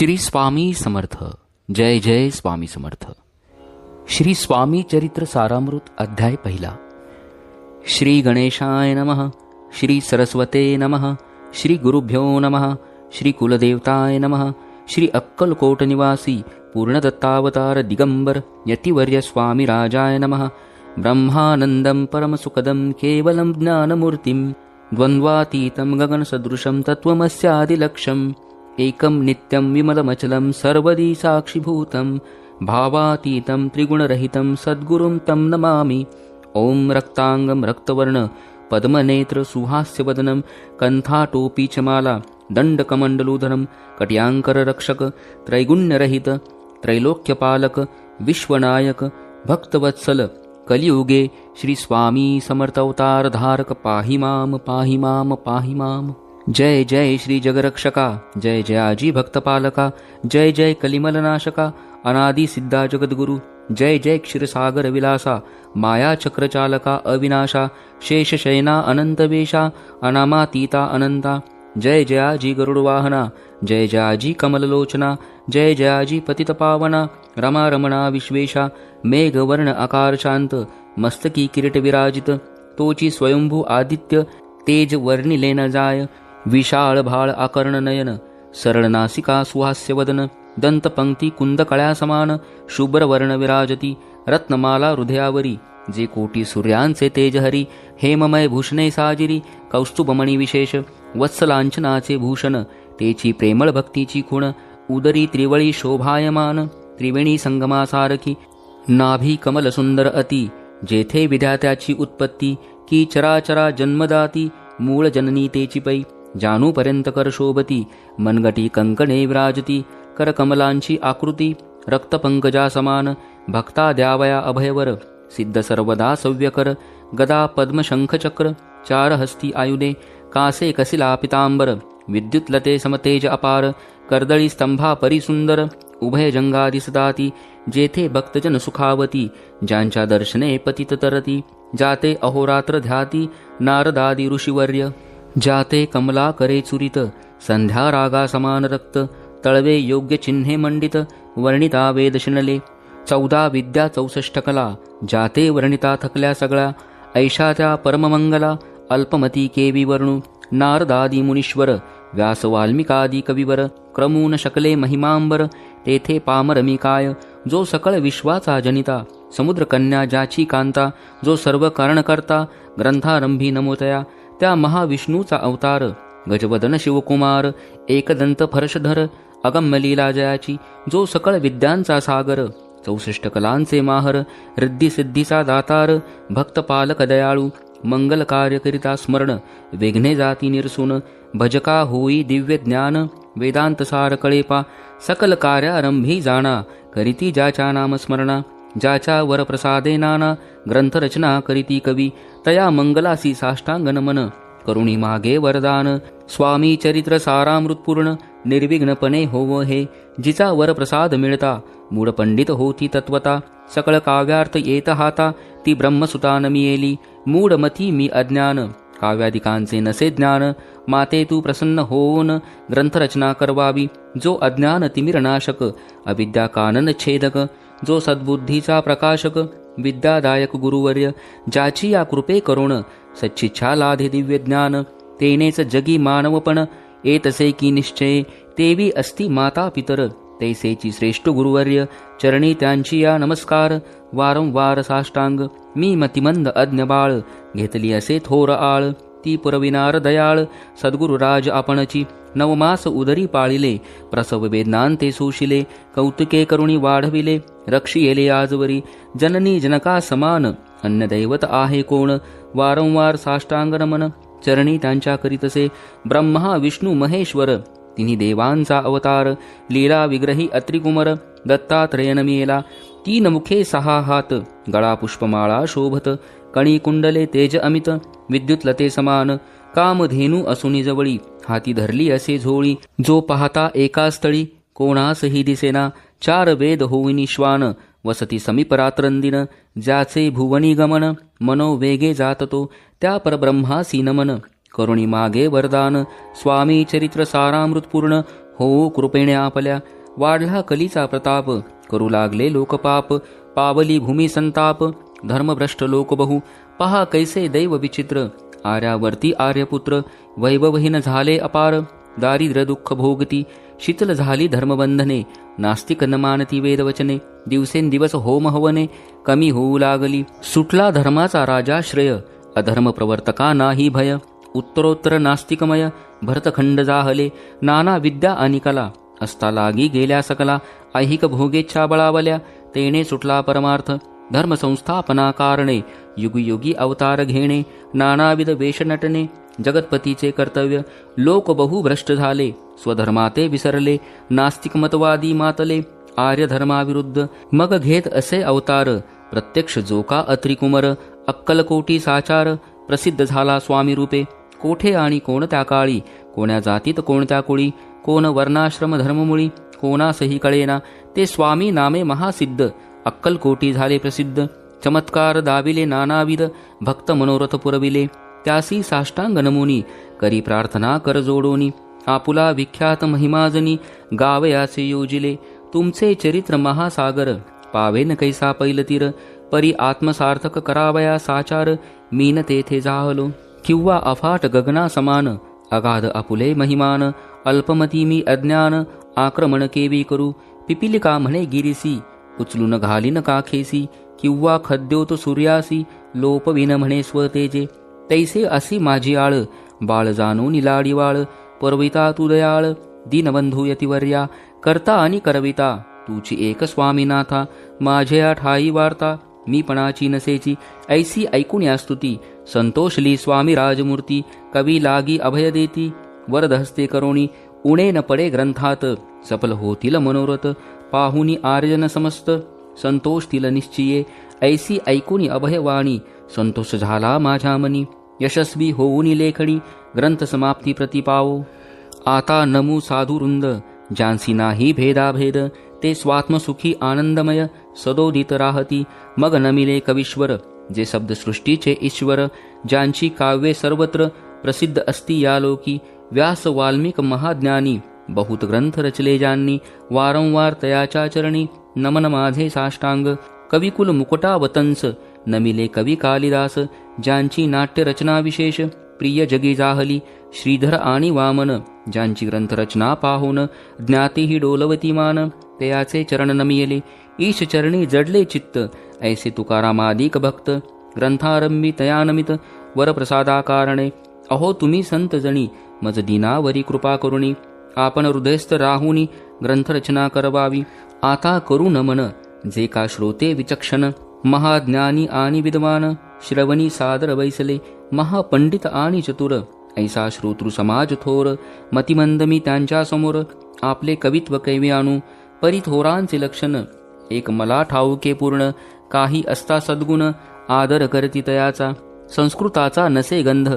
श्री स्वामी समर्थ। जय जय स्वामी समर्थ। श्री स्वामी चरित्र सारामृत अध्याय पहिला। श्री गणेशाय नमः। श्री सरस्वते नमः। श्री गुरुभ्यो नमः। श्री कुलदेवताय नमः। श्री अक्कलकोट निवासी पूर्णदत्तावतार दिगंबर यतिवर्य स्वामी राजाय नमः। ब्रह्मानन्दं परमसुखदं केवलं ज्ञानमूर्तिं। द्वन्द्वातीतं गगनसदृशं तत्त्वमस्यादिलक्ष्यम् एकं नित्यं विमलमचलं सर्वदी साक्षिभूतं भावातीतं त्रिगुणरहितं सद्गुरुं तं नमामि। ॐ रक्ताङ्गं रक्तवर्ण पद्मनेत्र सुहास्यवदनं माला दण्डकमण्डलूधरं कट्याङ्कररक्षक त्रैगुण्यरहित त्रैलोक्यपालक विश्वनायक भक्तवत्सल कलियुगे श्री स्वामी समर्थवतारधारक पाहि माम पाहि माम पाहि माम जय जय श्री जगरक्षका जय जयाजी भक्तपालका जय जय कलिमलनाशका अनादि सिद्धा जगद्गुरु जय जय क्षीरसागर विलासा माया चक्रचालका अविनाशा शेषशयना अनंतवेशा अनामातीता अनंता जय जयाजी गरुडवाहना जय जयाजी कमललोचना जय जयाजी पतितपावना रमा रमणा विश्वेशा मेघवर्ण आकार शांत मस्तकी किरीट विराजित तोची स्वयंभू आदित्य तेज वर्णिलेन जाय विशाळ भाळ आकर्ण नयन सरळ नासिका सुहास्यवदन दंतपंक्ती कुंदकळ्या समान शुभ्रवर्ण विराजती रत्नमाला हृदयावरी जे कोटी सूर्यांचे तेजहरी हेममय भूषणे साजिरी कौस्तुभमणी विशेष वत्सलांचनाचे भूषण तेची प्रेमळ भक्तीची खुण उदरी त्रिवळी शोभायमान त्रिवेणी संगमासारखी नाभी कमल सुंदर अति जेथे विद्यात्याची उत्पत्ती की चराचरा जन्मदाती मूळ जननी तेची पै. जानूपर्यंत कर शोभती मनगटी कंकणे विराजती करकमलांची आकृती रक्तपंकजा समान भक्ता द्यावया अभयवर सिद्ध सर्वदा सव्यकर गदा पद्मशंखचक्र चार हस्ती आयुधे कासे कसिला पितांबर विद्युतलते समतेज अपार कर्दळी स्तंभा परिसुंदर उभय जंगादी जेथे भक्तजन सुखावती ज्यांच्या दर्शने पतित तरती जाते अहोरात्र ध्याती नारदादी ऋषिवर्य. जाते कमला करे चुरित संध्या रागा समान रक्त तळवे योग्य चिन्हे मंडित वर्णिता वेदशनले चौदा विद्या चौसष्ट कला जाते वर्णिता थकल्या सगळ्या ऐशाच्या परममंगला अल्पमती केवी वर्णू नारदादी मुनीश्वर व्यास वाल्मिकादी कविवर क्रमून शकले महिमांबर तेथे पामरमी काय जो सकळ विश्वाचा जनिता समुद्रकन्या ज्याची कांता जो सर्व कारणकर्ता ग्रंथारंभी नमोतया त्या महाविष्णूचा अवतार. गजवदन शिवकुमार एकदंत फर्शधर अगम्य जयाची जो सकळ विद्यांचा सागर. चौसष्ट कलांचे माहर रिद्धिसिद्धीचा दातार भक्तपालक दयाळू मंगल कार्यकरिता स्मरण वेघ्ने जाती निरसून भजका होई दिव्य ज्ञान वेदांत सार कळेपा सकल कार्यारंभी जाणा करीती ज्याच्या नामस्मरणा. ज्याच्या वरप्रसादेनाना ग्रंथरचना करीती कवी तया मंगलासी साष्टांग नमन करुणी मागे वरदान स्वामी चरित्र सारामृतपूर्ण निर्विघ्नपणे होव हे। जिचा वरप्रसाद मिळता मूळ पंडित होती तत्वता। सकळ काव्यार्थ येत हाता ती ब्रह्मसुतानमी येली मूढमती मी अज्ञान। काव्यादिकांचे नसे ज्ञान माते तू प्रसन्न होऊन ग्रंथरचना करवावी। जो अज्ञान तिमिरनाशक अविद्या कानन छेदक। जो सद्बुद्धीचा प्रकाशक विद्यादायक गुरुवर्य ज्याची या कृपे करुण सच्चिच्छा लाधे दिव्य ज्ञान तेनेच जगी मानवपण येतसे की निश्चय तेवी अस्ति माता पितर तैसेची श्रेष्ठ गुरुवर्य चरणी त्यांची या नमस्कार वारंवार साष्टांग मी मतिमंद अज्ञ बाळ घेतली असे थोर आळ. ती पुरविनार दयाळ सद्गुरुराज आपणची. नवमास उदरी पाळिले प्रसव वेदनांते सुशिले कौतुके करुणी वाढविले रक्षियेले आजवरी. जननी जनका समान अन्नदैवत आहे कोण? वारंवार साष्टांग नमन चरणी त्यांच्या करीतसे. ब्रह्मा विष्णू महेश्वर तिन्ही देवांचा अवतार. लीला विग्रही अत्रिकुमर दत्तात्रयनमेला तीन मुखे सहा हात गळा पुष्पमाळा शोभत. कणी कुंडले तेज अमित विद्युतलते समान कामधेनू असुनी जवळी हाती धरली असे झोळी जो पाहता एका स्थळी कोणासही दिसेना चार वेद होविनी श्वान वसती समीप रात्रंदिन ज्याचे भुवनी गमन मनोवेगे जात तो त्या परब्रह्मासी नमन करुणी मागे वरदान स्वामी चरित्र सारामृतपूर्ण हो कृपेणे आपल्या वाढला कलीचा प्रताप करू लागले लोकपाप पावली भूमी संताप धर्मभ्रष्ट लोक बहु पहा कैसे दैव विचित्र आर्यावर्ती आर्यपुत्र वैभवहीन झाले अपार दारिद्र्य दुःख भोगती शीतल झाली धर्मबंधने नास्तिक न मानती वेदवचने दिवसेंदिवस होम हवने कमी होऊ लागली सुटला धर्माचा राजाश्रय अधर्म प्रवर्तका नाही भय उत्तरोत्तर नास्तिकमय भरतखंड जाहले नाना विद्या आणि कला असता लागी गेल्या सकला ऐहिक भोगेच्छा बळावल्या तेने सुटला परमार्थ धर्मसंस्थापना कारणे युगयुगी अवतार घेणे नानाविध वेषनटने जगतपतीचे कर्तव्य लोक बहु भ्रष्ट झाले स्वधर्माते विसरले नास्तिक मतवादी मातले आर्य धर्माविरुद्ध मग घेत असे अवतार प्रत्यक्ष जोका अत्रिकुमर अक्कलकोटी साचार प्रसिद्ध झाला स्वामी रूपे कोठे आणि कोणत्या काळी कोण्या जातीत कोणत्या कुळी कोण वर्णाश्रम धर्ममुळी कोणासही कळेना ते स्वामी नामे महासिद्ध अक्कलकोटी झाले प्रसिद्ध. चमत्कार दाविले नानाविध. भक्त मनोरथ पुरविले. त्यासी साष्टांग नमुनी. करी प्रार्थना कर जोडोनी. आपुला विख्यात महिमाजनी. गावयाचे योजिले. तुमचे चरित्र महासागर. पावेन कैसा पैलतीर. परी आत्मसार्थक करावया साचार. मीन तेथे जाहलो. किंवा अफाट गगना समान. अगाध अपुले महिमान. अल्पमती मी अज्ञान. आक्रमण केवी करू. पिपिलिका म्हणे गिरिसी. उचलून घालीन काखेसी किंवा खद्योत सूर्यासी लोपविन म्हणे स्वतेजे तैसे असी माझी आळ बाळ जाणून लाडी वाळ परविता तू दयाळ दीनबंधू यतिवर्या करता आणि करविता तुची एक स्वामीनाथा माझ्या ठाई वार्ता मी पणाची नसेची. ऐसी ऐकून या स्तुती संतोषली स्वामी राजमूर्ती कवी लागी अभय देती वरदहस्ते करोणी उणे न पडे ग्रंथात सफल होतील मनोरथ पाहुनी आर्यन समस्त संतोष तिल निश्चिये ऐसी ऐकूनी अभयवाणी संतोष झाला माझ्या मनी यशस्वी होऊन लेखणी ग्रंथ समाप्ती प्रतिपावो। आता नमू साधुरुंद ज्यांसी नाही भेदाभेद ते स्वात्मसुखी आनंदमय सदोदित राहती मग नमिले कवीश्वर जे शब्दसृष्टीचे ईश्वर ज्यांची काव्ये सर्वत्र प्रसिद्ध असती या लोकी व्यास वाल्मिक महाज्ञानी। बहुत ग्रंथ रचले ज्यांनी वारंवार तयाच्या चरणी नमन माझे साष्टांग कविकुल मुकुटावतंस नमिले कवी कालिदास ज्यांची नाट्य रचना विशेष प्रिय जगी जाहली श्रीधर आणि वामन ज्यांची ग्रंथरचना पाहून ज्ञातीही डोलवती मान तयाचे चरण नमियले ईश चरणी जडले चित्त ऐसे तुकारामादिक भक्त ग्रंथारंभी तयानमित वरप्रसादाकारणे अहो तुम्ही संत जणी मज दिनावरी कृपा करुणी आपण हृदयस्थ राहूनी ग्रंथरचना करवावी. आता करू नमन जे का श्रोते विचक्षण महाज्ञानी आणि विद्वान श्रवणी सादर बैसले महापंडित आणि चतुर ऐसा श्रोतृ समाज थोर मतिमंद मी त्यांच्यासमोर आपले कवित्व कैवे आणू परिथोरांचे लक्षण एक मला ठाऊके पूर्ण काही असता सद्गुण आदर करती तयाचा संस्कृताचा नसे गंध.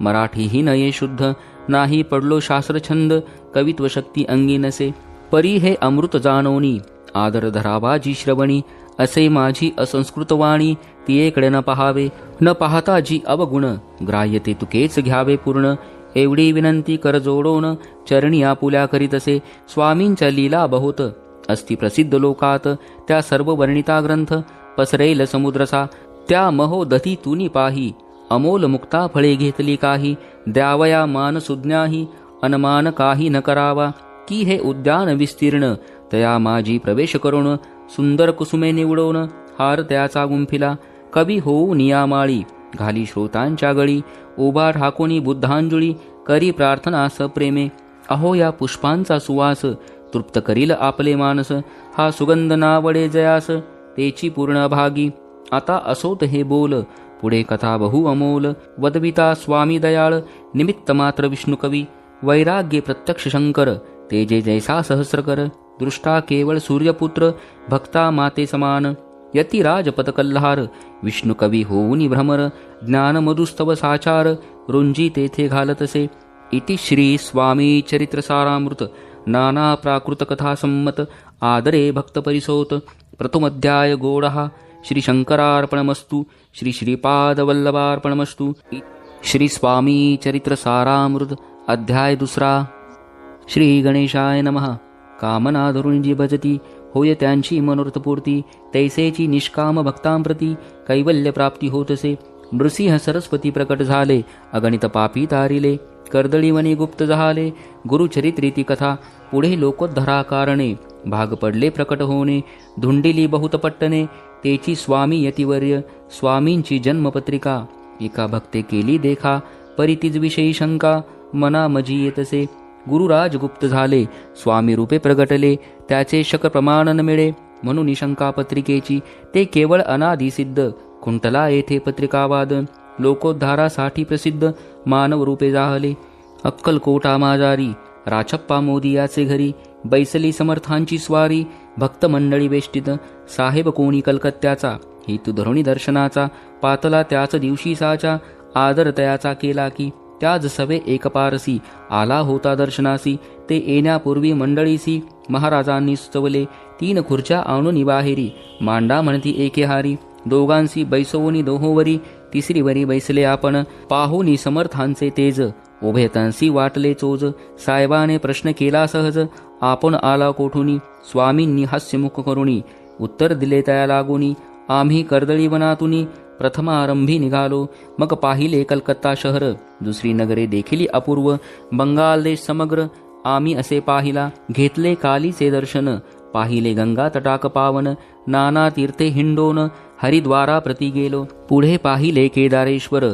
मराठीही नये शुद्ध. नाही पडलो शास्त्रछंद. कवित्व शक्ती अंगी नसे. परी हे अमृत जानोनी आदर धरावा जी श्रवणी. असे माझी असंस्कृतवाणी. तियेकडे न पहावे. न पाहता जी अवगुण. ग्राह्य ते तुकेच घ्यावे पूर्ण. एवढी विनंती कर जोडोन. चरणी आपुल्या करीत असे. स्वामींच्या लीला बहुत. अस्ति प्रसिद्ध लोकात. त्या सर्व वर्णिता ग्रंथ. पसरेल समुद्रसा. त्या महोदधी तुनी पाही. अमोल मुक्ता फळे घेतली काही द्यावया मान सुज्ञाही अनमान काही न करावा की हे उद्यान विस्तीर्ण तया माझी प्रवेश करून सुंदर कुसुमे निवडवून हार त्याचा गुंफिला कवी होऊ नियामाळी घाली श्रोतांच्या गळी उभा ठाकोनी बुद्धांजुळी करी प्रार्थना सप्रेमे अहो या पुष्पांचा सुवास तृप्त करील आपले मानस हा सुगंध नावडे जयास तेची पूर्ण भागी आता असोत हे बोल पुढे कथा बहु अमोल वदविता स्वामी दयाळ निमित्त मात्र विष्णुकवी वैराग्ये प्रत्यक्ष शंकर तेजे जैसा सहस्रकर दृष्टा केवळ सूर्यपुत्र भक्ता माते समान यतिराज पदकल्हार विष्णुकवी होऊनी भ्रमर ज्ञान मधुस्तव साचार रुंजी तेथे घालतसे इति श्री स्वामी चरित्र सारामृत नाना प्राकृत कथा संमत आदरे भक्त परिसोत प्रथमोध्याय गोडहा श्री शंकरार्पणमस्तु श्री श्रीपादवल्लभार्पणमस्तु श्री स्वामी चरित्र सारामृत अध्याय दुसरा। श्री गणेशाय नमः। कामना धरून जी भजती होय त्यांची मनोरथपूर्ती तैसेची निष्काम भक्तांप्रती कैवल्य प्राप्ती होतसे। नृसिंह सरस्वती प्रकट झाले अगणित पापी तारिले। कर्दळीवने गुप्त झाले गुरुचरित्रीती कथा पुढे लोकोद्धरा कारणे भाग पडले प्रकट होणे धुंडिली बहुतपट्टणे तेची स्वामी यतिवर्य स्वामींची जन्मपत्रिका. एका भक्ते केली देखा परितीज विषयी शंका मना मजी येतसे. गुरुराज गुप्त झाले स्वामी रूपे प्रगटले त्याचे शक प्रमाणन मिळे. म्हणून शंका पत्रिकेची ते केवळ अनादिसिद्ध कुंटला येथे पत्रिकावाद लोकोद्धारासाठी प्रसिद्ध मानव रूपे जाहले. अक्कलकोटा माजारी राछप्पा मोदी याचे घरी बैसली समर्थांची स्वारी भक्त मंडळी वेष्टित साहेब कोणी कलकत्त्याचा हेतू धरुणी दर्शनाचा पातला त्याच दिवशी साचा आदर तयाचा केला की त्याच सवे एकपारसी आला होता दर्शनासी ते येण्यापूर्वी मंडळीसी महाराजांनी सुचवले तीन खुर्च्या आणून बाहेरी मांडा म्हणती एकेहारी दोघांसी बैसवोनी दोहोवरी तिसरीवरी बैसले आपण पाहुनी समर्थांचे तेज उभे तनसी वाटले चोज. साहेबाने प्रश्न केला सहज. आपण आला कोठुनी? स्वामींनी हास्यमुख करुणी. उत्तर दिले त्या लागुनी. आम्ही कर्दळी वनातुनी प्रथमारंभी निघालो. मग पाहिले कलकत्ता शहर. दुसरी नगरे देखील अपूर्व. बंगाल देश समग्र. आम्ही असे पाहिला. घेतले कालीचे दर्शन. पाहिले गंगा तटाक पावन. नाना तीर्थे हिंडोन. हरिद्वारा प्रती गेलो. पुढे पाहिले केदारेश्वर.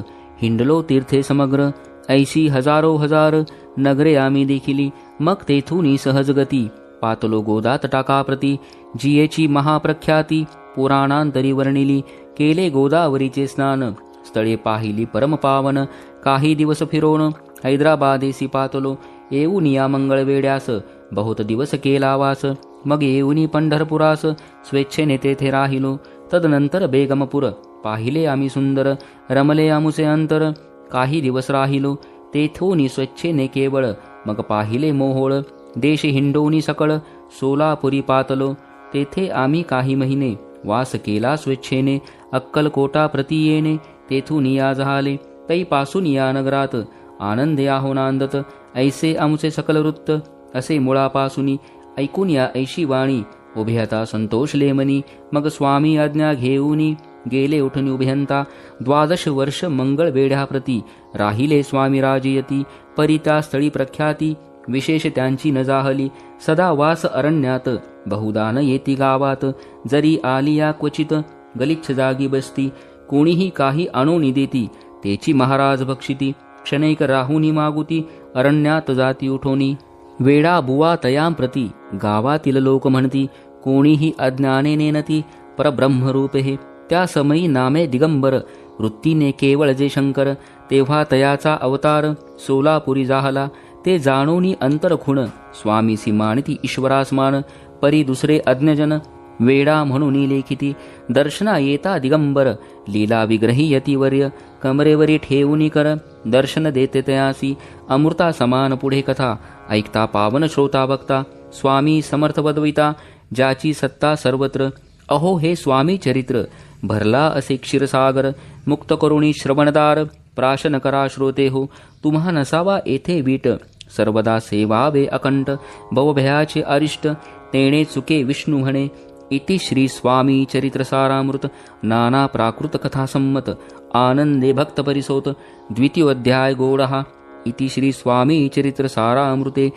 हिंडलो तीर्थे समग्र. ऐसी हजारो हजार नगरे आम्ही देखिली मग तेथून सहजगती पातलो गोदात टाकाप्रती जियेची महाप्रख्याती पुराणांतरी वर्णिली केले गोदावरीचे स्नान। स्थळे पाहिली परमपावन काही दिवस फिरोन हैदराबादेसी पातलो येऊन या मंगळवेड्यास बहुत दिवस केला वास मग येऊनी पंढरपुरास। स्वेच्छेने तेथे राहिलो तदनंतर बेगमपूर। पाहिले आम्ही सुंदर रमले आमुसे अंतर। काही दिवस राहिलो तेथोनी स्वच्छेने केवळ मग पाहिले मोहोळ देश हिंडोनी सकळ सोलापुरी पातलो तेथे आम्ही काही महिने वास केला स्वेच्छेने अक्कलकोटा प्रती येणे तेथून या झाले तैपासून या नगरात आनंद आहो नांदत ऐसे आमचे सकल वृत्त असे मुळापासूनी ऐकून या ऐशी वाणी उभ्यता संतोष लेमनी मग स्वामी आज्ञा घेऊनी गेले उठून उभ्यंता. द्वादश वर्ष मंगळ वेढ्याप्रती राहिले स्वामी राजयती. परिता स्थळी प्रख्याती. विशेष त्यांची नजाहली सदा वास अरण्यात. बहुदान येती गावात. जरी आलिया क्वचित. गलिच्छ जागी बसती. कोणीही काही आणून देती. तेची महाराज भक्षिती. क्षणैक राहुनी मागुती. अरण्यात जाती उठोनी. वेडा बुवा तयां प्रती. गावातील लोक म्हणती. कोणीही अज्ञाने नेनती. परब्रह्मरूप हे. त्या समयी नामे दिगंबर वृत्तीने केवळ जे शंकर तेव्हा तयाचा अवतार सोलापुरी जाहला ते जाणोनी अंतरखुण स्वामी सीमानिती ईश्वरासमान परी दुसरे अज्ञजन वेडा म्हणून लेखिती दर्शना येता दिगंबर लीला विग्रही यतिवर्य कमरेवरी ठेवूनी कर दर्शन देते तयासी अमृता समान पुढे कथा ऐकता पावन श्रोता बघता स्वामी समर्थ बदविता ज्याची सत्ता सर्वत्र अहो हे स्वामी चरित्र भरला असे क्षीरसागर मुक्त करुणी श्रवणदार प्राशन करा श्रोते हो तुम्हा नसावा येथे वीट. सर्वदा सेवावे अकंठ भवभयाचे अरिष्ट तेणे चुके विष्णू म्हणे. इति श्री स्वामी चरित्र सारामृत नाना प्राकृत कथा संमत आनंदे भक्त परिसोत द्वितीयोध्याय गोडः. इति श्री स्वामी चरित्र सारामृते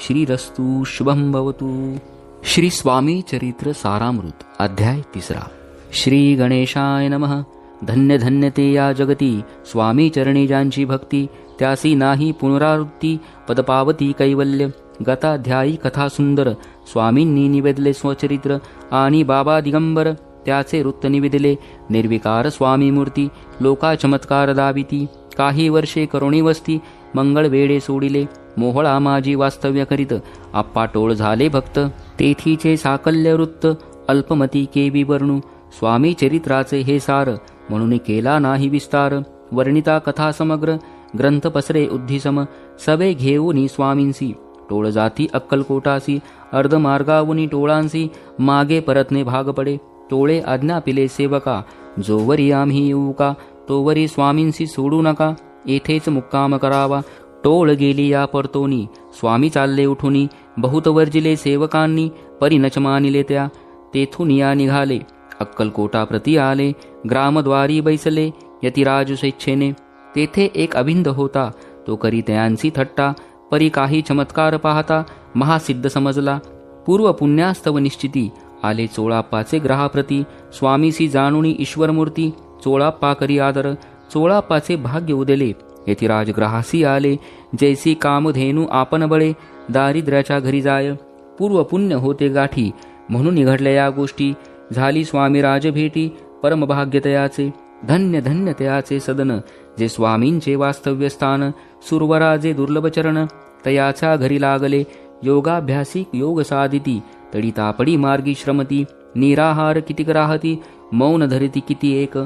श्रीरस्तु शुभं भवतु. श्री स्वामी चरित्र सारामृत अध्याय तिसरा. श्री गणेशाय नमः. धन्य धन्य ते या जगती. स्वामी चरणी ज्यांची भक्ती त्यासी नाही पुनरावृत्ती. पदपावती कैवल्य गताध्यायी कथा सुंदर स्वामींनी निवेदले स्वचरित्र आणि बाबा दिगंबर त्याचे वृत्त निवेदले. निर्विकार स्वामी मूर्ती लोका चमत्कार दाविती. काही वर्षे करुणी वस्ती मंगळ वेडे सोडिले. मोहळा माझी वास्तव्य करीत. आप्पा टोळ झाले भक्त. तेथीचे साकल्य वृत्त. अल्पमती के विवर्णू स्वामी चरित्राचे हे सार. म्हणून केला नाही विस्तार. वर्णिता कथा समग्र. ग्रंथ पसरे उद्धिसम. सवे घेऊनी स्वामींसी. टोळ जाती अक्कलकोटासी अर्धमार्गावुनी टोळांसी. मागे परतने भाग पडे. टोळे आज्ञा पिले सेवका. जोवरी आम्ही येऊ का? तोवरी स्वामींसी सोडू नका. येथेच मुक्काम करावा. टोळ गेली या परतोनी. स्वामी चालले उठुनी. बहुत वर्जिले सेवकांनी परिनच मानिले त्या. तेथून या निघाले. अक्कलकोटाप्रती आले. ग्रामद्वारी बैसले. यतिराज स्वेच्छेने. तेथे एक अभिंद होता. तो करी त्यांची थट्टा. परी काही चमत्कार पाहता. महासिद्ध समजला. पूर्व पुण्यास्तव निश्चिती. आले चोळाप्पाचे ग्रहाप्रती. स्वामीसी जाणुनी ईश्वरमूर्ती. चोळाप्पा करी आदर. चोळापाचे भाग्य उदले. येथे राजग्रहासी आले. जैसी कामधेनू आपण बळे. दारिद्र्याच्या घरी जाय. पूर्व पुण्य होते गाठी. म्हणून निघडल्या या गोष्टी. झाली स्वामी राजभेटी. परमभाग्यतयाचे. धन्य धन्य तयाचे सदन. जे स्वामींचे वास्तव्य स्थान सुरवराजे दुर्लभचरण. तयाच्या घरी लागले. योगाभ्यासी योग साधिती. तडी तापडी मार्गी श्रमती. निराहार किती राहती. मौन धरिती किती एक.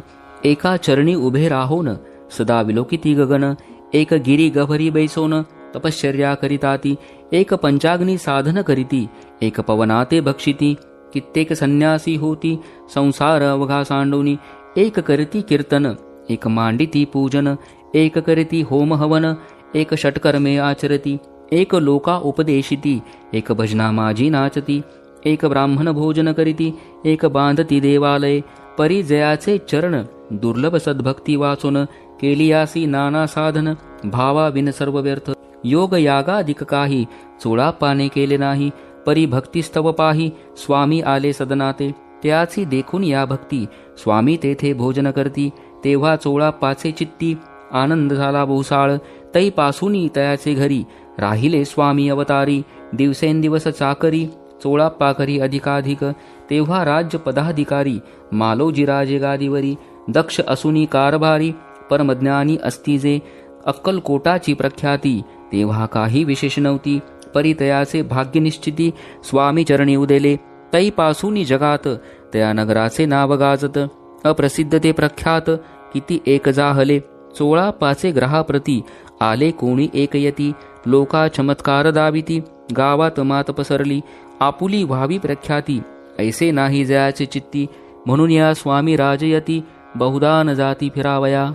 एका चरणी उभे राहोन सदा विलोकिती गगन एक गिरी गभरी बैसोन तपश्चर्या करिताती एक पंचाग्नी साधन करीती एक पवनाते भक्षिती कित्येक संन्यासी होती संसार अवघा सांडोनी एक करती कीर्तन एक मांडिती पूजन एक करती होम हवन एक षटकर्मे आचरती एक लोका उपदेशिती एक भजना माझी नाचती एक ब्राह्मण भोजन करीती एक बांधती देवालय परिजयाचे चरण दुर्लभ सद्भक्ती वाचून केलियासी नाना साधन भावा विन सर्व व्यर्थ योग यागाधिक काही चोळापाने केले नाही परी भक्तिस्तव पाही स्वामी आले सदनाते। त्याची देखून या भक्ती स्वामी तेथे भोजन करती तेव्हा चोळा पाचे चित्ती आनंद झाला भोसाळ। तै पासूनी तयाचे घरी राहिले स्वामी अवतारी। दिवसेंदिवस चाकरी चोळा पाकरी अधिकाधिक। तेव्हा राज्य पदाधिकारी मालोजी राजे गादीवरी दक्ष असुनी कारभारी परमज्ञानी असती जे अक्कलकोटाची प्रख्याती तेव्हा काही विशेष नव्हती. परितयाचे भाग्य निश्चिती स्वामी चरणी उदेले तैपासूनी जगात त्या नगराचे नाव गाजत. अप्रसिद्ध ते प्रख्यात किती एक जाहले चोळा पाचे ग्रहाप्रती आले कोणी एकयती लोका चमत्कार दाविती गावात मात पसरली आपुली व्हावी प्रख्याती ऐसे नाही जयाचे चित्ती म्हणून या स्वामी राजयती बहुदान न जाती फिरावया.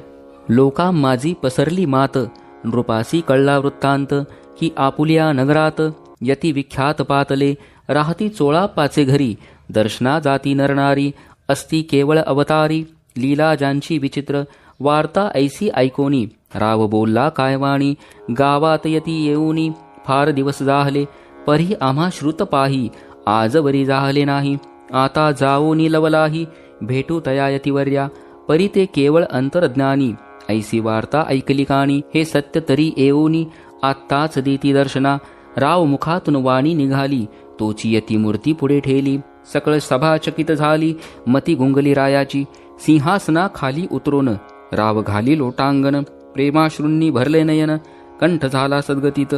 लोका माझी पसरली मात. नृपासी कळला वृत्तांत. की आपुल्या नगरात. यती विख्यात पातले. राहती चोळा पाचे घरी. दर्शना जाती नरनारी. अस्ती केवळ अवतारी. लीला ज्यांची विचित्र. वार्ता ऐसी ऐकोनी. राव बोलला कायवाणी गावात यती येऊनी. फार दिवस जाहले. परी आम्हा श्रुत पाही. आजवरी जाहले नाही. आता जाऊनी लवलाही. भेटू तया यतिवर्या. परी ते केवळ अंतर्ज्ञानी ऐसी वार्ता ऐकली काणी हे सत्य तरी येऊनी आत्ताच देती दर्शना राव मुखातून वाणी निघाली तोची यती मूर्ती पुढे ठेली सकळ सभाचकित झाली मती गुंगली रायाची सिंहासना खाली उतरून राव घाली लोटांगण प्रेमाश्रूंनी भरले नयन कंठ झाला सद्गतीत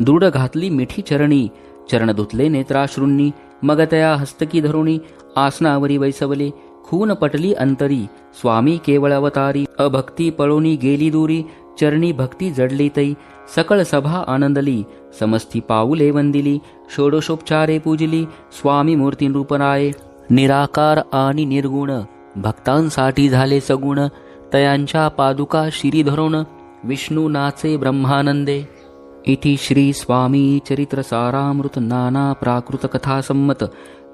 दृढ घातली मिठी चरणी चरण धुतले नेत्राश्रूंनी मग तया हस्तकी धरुणी आसनावरी वैसवले खून पटली अंतरी स्वामी केवळ अवतारी अभक्ती पळोनी गेली दूरी चरणी भक्ती जडली तै सकळ सभा आनंदली समस्ती पाऊले वंदिली षोडशोपचारे पूजली स्वामी मूर्ती रूपराये निराकार आणि निर्गुण भक्तांसाठी झाले सगुण तयांच्या पादुका शिरी धरून विष्णू नाचे ब्रह्मानंदे इति श्री स्वामी चरित्र सारामृत नाना प्राकृत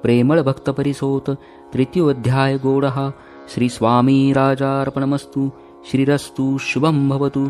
प्रेमळभक्तपरिसोत तृतीयोऽध्यायगौडः श्रीस्वामी राजार्पणमस्तु श्रीरस्तु शुभं भवतु।